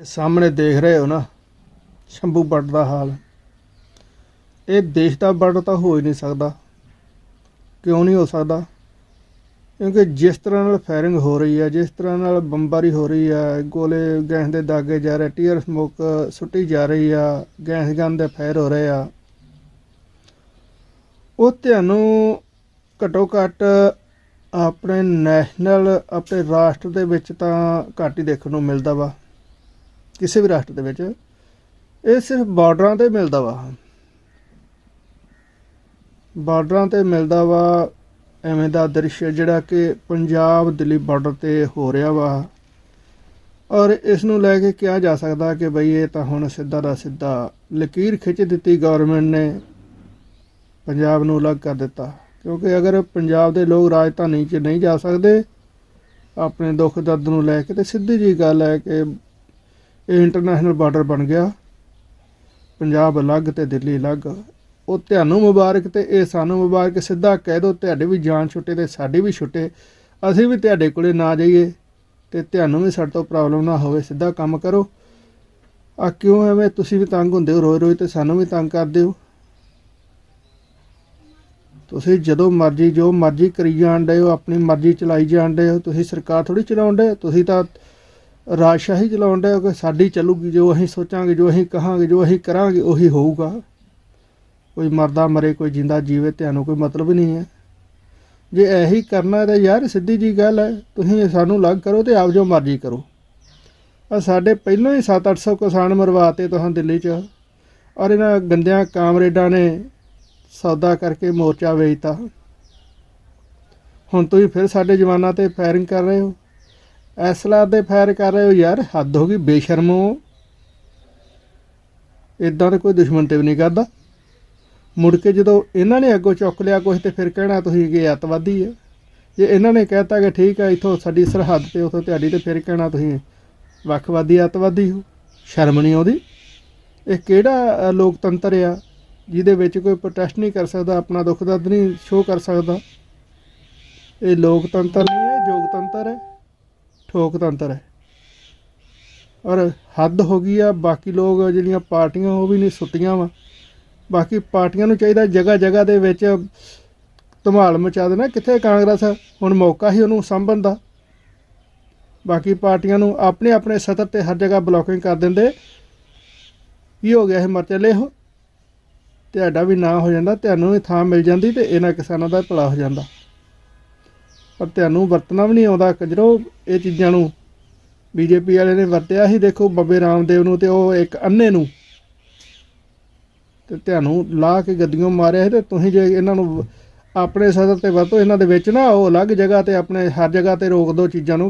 ਸਾਹਮਣੇ ਦੇਖ ਰਹੇ ਹੋ ਨਾ, ਸ਼ੰਭੂ ਬੱਟ ਦਾ ਹਾਲ। ਇਹ ਦੇਸ਼ ਦਾ ਬੱਟ ਤਾਂ ਹੋ ਹੀ ਨਹੀਂ ਸਕਦਾ। ਕਿਉਂ ਨਹੀਂ ਹੋ ਸਕਦਾ? ਕਿਉਂਕਿ ਜਿਸ ਤਰ੍ਹਾਂ ਨਾਲ ਫਾਇਰਿੰਗ ਹੋ ਰਹੀ ਹੈ, ਜਿਸ ਤਰ੍ਹਾਂ ਨਾਲ ਬੰਬਾਰੀ ਹੋ ਰਹੀ ਹੈ, ਗੋਲੇ ਗੈਸ ਦੇ ਦਾਗੇ ਜਾ ਰਹੇ, ਟੀਅਰ ਸਮੋਕ ਸੁੱਟੀ ਜਾ ਰਹੀ ਆ, ਗੈਸ ਗਨ ਦੇ ਫਾਇਰ ਹੋ ਰਹੇ ਆ। ਉਹ ਤੁਹਾਨੂੰ ਘਟੋ ਘੱਟ ਆਪਣੇ ਨੈਸ਼ਨਲ, ਆਪਣੇ ਰਾਸ਼ਟਰ ਦੇ ਵਿੱਚ ਤਾਂ ਘੱਟ ਹੀ ਦੇਖਣ ਨੂੰ ਮਿਲਦਾ ਵਾ। ਕਿਸੇ ਵੀ ਰਾਸ਼ਟਰ ਦੇ ਵਿੱਚ, ਇਹ ਸਿਰਫ ਬਾਰਡਰਾਂ ਤੇ ਮਿਲਦਾ ਵਾ। ਬਾਰਡਰਾਂ ਤੇ ਮਿਲਦਾ ਵਾ, ਐਵੇਂ ਦਾ ਦ੍ਰਿਸ਼ ਜਿਹੜਾ ਕਿ ਪੰਜਾਬ ਦਿੱਲੀ ਬਾਰਡਰ ਤੇ ਹੋ ਰਿਹਾ ਵਾ। ਔਰ ਇਸ ਨੂੰ ਲੈ ਕੇ ਕਿਹਾ ਜਾ ਸਕਦਾ ਕਿ ਬਈ ਇਹ ਤਾਂ ਹੁਣ ਸਿੱਧਾ ਦਾ ਸਿੱਧਾ ਲਕੀਰ ਖਿੱਚ ਦਿੱਤੀ ਗਵਰਨਮੈਂਟ ਨੇ, ਪੰਜਾਬ ਨੂੰ ਅਲੱਗ ਕਰ ਦਿੱਤਾ। ਕਿਉਂਕਿ ਅਗਰ ਪੰਜਾਬ ਦੇ ਲੋਕ ਰਾਜਧਾਨੀ 'ਚ ਨਹੀਂ ਜਾ ਸਕਦੇ, ਆਪਣੇ ਦੁੱਖ ਦਰਦ ਨੂੰ ਲੈ ਕੇ ਤੇ ਸਿੱਧੀ ਜੀ ਗੱਲ ਹੈ ਕਿ ਇਹ ਇੰਟਰਨੈਸ਼ਨਲ ਬਾਰਡਰ ਬਣ ਗਿਆ। ਪੰਜਾਬ ਅਲੱਗ ਤੇ ਦਿੱਲੀ ਅਲੱਗ। ਉਹ ਤੁਹਾਨੂੰ ਮੁਬਾਰਕ ਤੇ ਇਹ ਸਾਨੂੰ ਮੁਬਾਰਕ। ਸਿੱਧਾ ਕਹਿ ਦੋ ਤੁਹਾਡੇ ਵੀ ਜਾਨ ਛੁੱਟੇ ਤੇ ਸਾਡੇ ਵੀ ਛੁੱਟੇ। ਅਸੀਂ ਵੀ ਤੁਹਾਡੇ ਕੋਲੇ ਨਾ ਜਾਈਏ ਤੇ ਤੁਹਾਨੂੰ ਵੀ ਸਾਡੇ ਤੋਂ ਪ੍ਰੋਬਲਮ ਨਾ ਹੋਵੇ। ਸਿੱਧਾ ਕੰਮ ਕਰੋ। ਆ ਕਿਉਂ ਐਵੇਂ? ਤੁਸੀਂ ਵੀ ਤੰਗ ਹੁੰਦੇ ਹੋ ਰੋਜ਼ ਰੋਜ਼ ਤੇ ਸਾਨੂੰ ਵੀ ਤੰਗ ਕਰਦੇ ਹੋ। ਤੁਸੀਂ ਜਦੋਂ ਮਰਜ਼ੀ ਜੋ ਮਰਜ਼ੀ ਕਰੀ ਜਾਣ ਡਏ ਹੋ, ਆਪਣੀ ਮਰਜ਼ੀ ਚਲਾਈ ਜਾਣ ਡਏ ਹੋ। ਤੁਸੀਂ ਸਰਕਾਰ ਥੋੜੀ ਚਲਾਉਣ ਡਏ ਤੁਸੀਂ ਤਾਂ ਰਾਜਸ਼ਾਹੀ ਚਲਾਉਣ ਡਏ ਕਿ ਸਾਡੀ ਚੱਲੂਗੀ, ਜੋ ਅਸੀਂ ਸੋਚਾਂਗੇ, ਜੋ ਅਸੀਂ ਕਹਾਂਗੇ, ਜੋ ਅਸੀਂ ਕਰਾਂਗੇ, ਉਹੀ ਹੋਊਗਾ। ਕੋਈ ਮਰਦਾ ਮਰੇ, ਕੋਈ ਜਿੰਦਾ ਜੀਵੇ, ਤੁਹਾਨੂੰ ਕੋਈ ਮਤਲਬ ਨਹੀਂ ਹੈ। ਜੇ ਇਹੀ ਕਰਨਾ ਤਾਂ ਯਾਰ ਸਿੱਧੀ ਜੀ ਗੱਲ ਹੈ, ਤੁਸੀਂ ਸਾਨੂੰ ਲੱਗ ਕਰੋ ਤੇ ਆਪ ਜੋ ਮਰਜ਼ੀ ਕਰੋ। ਆ ਸਾਡੇ ਪਹਿਲਾਂ ਹੀ 7-800 ਕਿਸਾਨ ਮਰਵਾਤੇ ਤੁਹਾਂ ਦਿੱਲੀ 'ਚ, ਔਰ ਇਹਨਾਂ ਗੰਦਿਆਂ ਕਾਮਰੇਡਾਂ ਨੇ ਸੌਦਾ ਕਰਕੇ ਮੋਰਚਾ ਵੇਚਤਾ। ਹੁਣ ਤੁਸੀਂ ਫਿਰ ਸਾਡੇ ਜਵਾਨਾਂ ਤੇ ਫਾਇਰਿੰਗ ਕਰ ਰਹੇ ਹੋ। ਐਸਲਾ ਦੇ ਫਾਇਰ ਕਰ ਰਹੇ ਹੋ ਯਾਰ, ਹੱਦ ਹੋ ਗਈ, ਬੇਸ਼ਰਮੋ ਇਦਾਂ ਦਾ ਕੋਈ ਦੁਸ਼ਮਣ ਤੇ ਵੀ ਨਹੀਂ ਕਰਦਾ। ਮੁੜ ਕੇ ਜਦੋਂ ਇਹਨਾਂ ਨੇ ਅੱਗੋਂ ਚੁੱਕ ਲਿਆ ਕੁਝ ਤੇ ਫਿਰ ਕਹਿਣਾ ਤੁਸੀਂ ਕਿ ਅੱਤਵਾਦੀ ਹੈ ਜੇ ਇਹਨਾਂ ਨੇ ਕਹਿਤਾ ਕਿ ਠੀਕ ਹੈ ਇਥੋਂ ਸਾਡੀ ਸਰਹੱਦ ਤੇ ਉਥੋਂ ਤੁਹਾਡੀ ਤੇ ਫਿਰ ਕਹਿਣਾ ਤੁਸੀਂ ਵੱਖਵਾਦੀ, ਅੱਤਵਾਦੀ ਹੋ। ਸ਼ਰਮ ਨਹੀਂ ਆਉਂਦੀ। ਇਹ ਕਿਹੜਾ ਲੋਕਤੰਤਰ ਆ, ਜਿਹਦੇ ਵਿੱਚ ਕੋਈ ਪ੍ਰੋਟੈਸਟ ਨਹੀਂ ਕਰ ਸਕਦਾ, ਆਪਣਾ ਦੁੱਖ ਦਰਦ ਨਹੀਂ ਸ਼ੋਅ ਕਰ ਸਕਦਾ। ਇਹ ਲੋਕਤੰਤਰ ਨਹੀਂ ਹੈ ਜੋਗਤੰਤਰ ਹੈ। ਠੋਕਤੰਤਰ ਹੈ। ਔਰ ਹੱਦ ਹੋ ਗਈ ਆ, ਬਾਕੀ ਲੋਕ ਜਿਹੜੀਆਂ ਪਾਰਟੀਆਂ ਉਹ ਵੀ ਨਹੀਂ ਸੁੱਤੀਆਂ ਵਾ। ਬਾਕੀ ਪਾਰਟੀਆਂ ਨੂੰ ਚਾਹੀਦਾ ਜਗ੍ਹਾ ਜਗ੍ਹਾ ਦੇ ਵਿੱਚ ਧਮਾਲ ਮਚਾ ਦੇਣਾ। ਕਿੱਥੇ ਕਾਂਗਰਸ ਹੁਣ ਮੌਕਾ ਹੀ ਉਹਨੂੰ ਸੰਭਣ ਦਾ। ਬਾਕੀ ਪਾਰਟੀਆਂ ਨੂੰ ਆਪਣੇ ਆਪਣੇ ਸਤਰ ਤੇ ਹਰ ਜਗ੍ਹਾ ਬਲੌਕਿੰਗ ਕਰ ਦਿੰਦੇ। ਕੀ ਹੋ ਗਿਆ ਇਹ ਮਰ ਚਲੇ ਹੋ ਤੁਹਾਡਾ ਵੀ ਨਾ ਹੋ ਜਾਂਦਾ, ਤੁਹਾਨੂੰ ਵੀ ਥਾਂ ਮਿਲ ਜਾਂਦੀ ਤੇ ਇਹਨਾਂ ਕਿਸਾਨਾਂ ਦਾ ਭਲਾ ਹੋ ਜਾਂਦਾ। ਪਰ ਤੁਹਾਨੂੰ ਵਰਤਣਾ ਵੀ ਨਹੀਂ ਆਉਂਦਾ ਕਜਰੋ ਇਹ ਚੀਜ਼ਾਂ ਨੂੰ ਬੀਜੇਪੀ ਵਾਲੇ ਨੇ ਵਰਤਿਆ ਸੀ, ਦੇਖੋ ਬੱਬੇ ਰਾਮਦੇਵ ਨੂੰ ਤੇ ਉਹ ਇੱਕ ਅੰਨੇ ਨੂੰ। ਤੇ ਤੁਹਾਨੂੰ ਲਾ ਕੇ ਗੱਡੀਆਂ ਮਾਰਿਆ ਸੀ ਤੇ ਤੁਸੀਂ ਜੇ ਇਹਨਾਂ ਨੂੰ ਆਪਣੇ ਸਦਰ ਤੇ ਵਰਤੋ, ਇਹਨਾਂ ਦੇ ਵਿੱਚ ਨਾ ਉਹ ਅਲੱਗ ਜਗ੍ਹਾ ਤੇ ਆਪਣੇ ਹਰ ਜਗ੍ਹਾ ਤੇ ਰੋਕ ਦਿਓ ਚੀਜ਼ਾਂ ਨੂੰ।